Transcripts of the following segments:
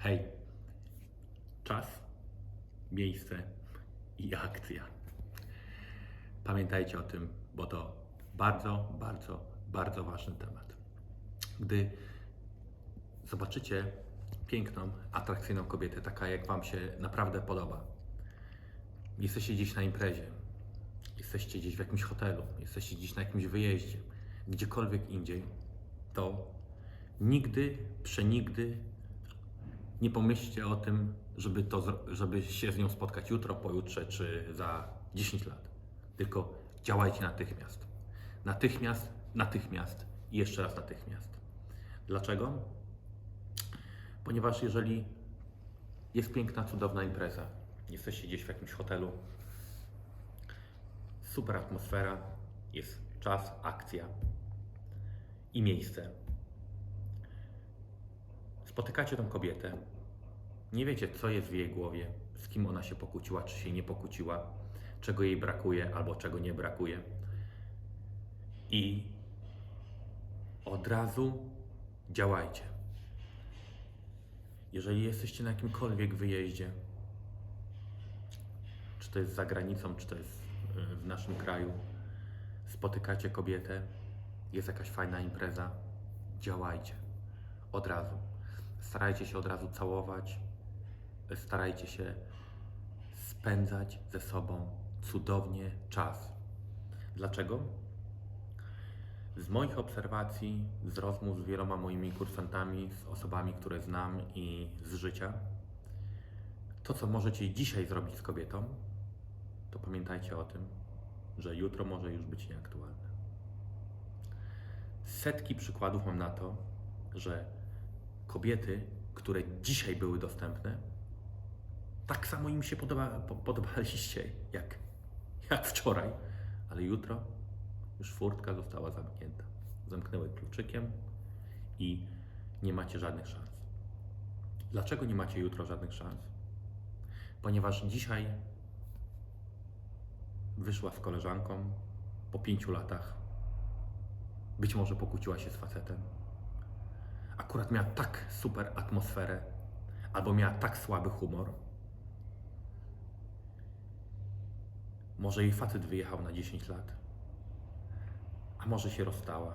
Hej, czas, miejsce i akcja. Pamiętajcie o tym, bo to bardzo, bardzo, bardzo ważny temat. Gdy zobaczycie piękną, atrakcyjną kobietę, taka jak Wam się naprawdę podoba, jesteście gdzieś na imprezie, jesteście gdzieś w jakimś hotelu, jesteście gdzieś na jakimś wyjeździe, gdziekolwiek indziej, to nigdy, przenigdy nie pomyślcie o tym, żeby, to, żeby się z nią spotkać jutro, pojutrze czy za 10 lat. Tylko działajcie natychmiast. Natychmiast, natychmiast i jeszcze raz natychmiast. Dlaczego? Ponieważ jeżeli jest piękna, cudowna impreza, jesteście gdzieś w jakimś hotelu, super atmosfera, jest czas, akcja i miejsce. Spotykacie tą kobietę, nie wiecie, co jest w jej głowie, z kim ona się pokłóciła, czy się nie pokłóciła, czego jej brakuje albo czego nie brakuje. I od razu działajcie. Jeżeli jesteście na jakimkolwiek wyjeździe, czy to jest za granicą, czy to jest y, w naszym kraju, spotykacie kobietę, jest jakaś fajna impreza, działajcie od razu. Starajcie się od razu całować, starajcie się spędzać ze sobą cudownie czas. Dlaczego? Z moich obserwacji, z rozmów z wieloma moimi kursantami, z osobami, które znam i z życia, to co możecie dzisiaj zrobić z kobietą, to pamiętajcie o tym, że jutro może już być nieaktualne. Setki przykładów mam na to, że kobiety, które dzisiaj były dostępne, tak samo im się podoba, po- podobaliście jak, jak wczoraj, ale jutro już furtka została zamknięta. Zamknęły kluczykiem i nie macie żadnych szans. Dlaczego nie macie jutro żadnych szans? Ponieważ dzisiaj wyszła z koleżanką po pięciu latach. Być może pokłóciła się z facetem. Akurat miała tak super atmosferę, albo miała tak słaby humor. Może jej facet wyjechał na 10 lat, a może się rozstała.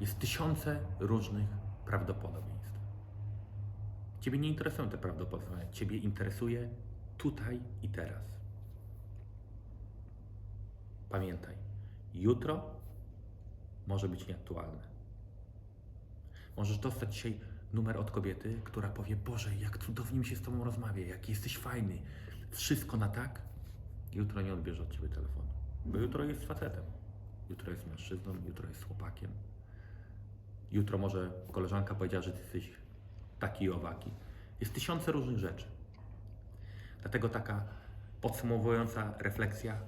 Jest tysiące różnych prawdopodobieństw. Ciebie nie interesują te prawdopodobieństwa, Ciebie interesuje tutaj i teraz. Pamiętaj, jutro może być nieaktualne. Możesz dostać dzisiaj numer od kobiety, która powie: Boże, jak cudownie mi się z Tobą rozmawia, jak jesteś fajny, wszystko na tak. Jutro nie odbierze od Ciebie telefonu, bo jutro jest facetem, jutro jest mężczyzną, jutro jest chłopakiem. Jutro może koleżanka powiedziała, że Ty jesteś taki i owaki. Jest tysiące różnych rzeczy. Dlatego taka podsumowująca refleksja: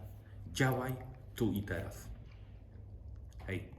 działaj tu i teraz. Hej.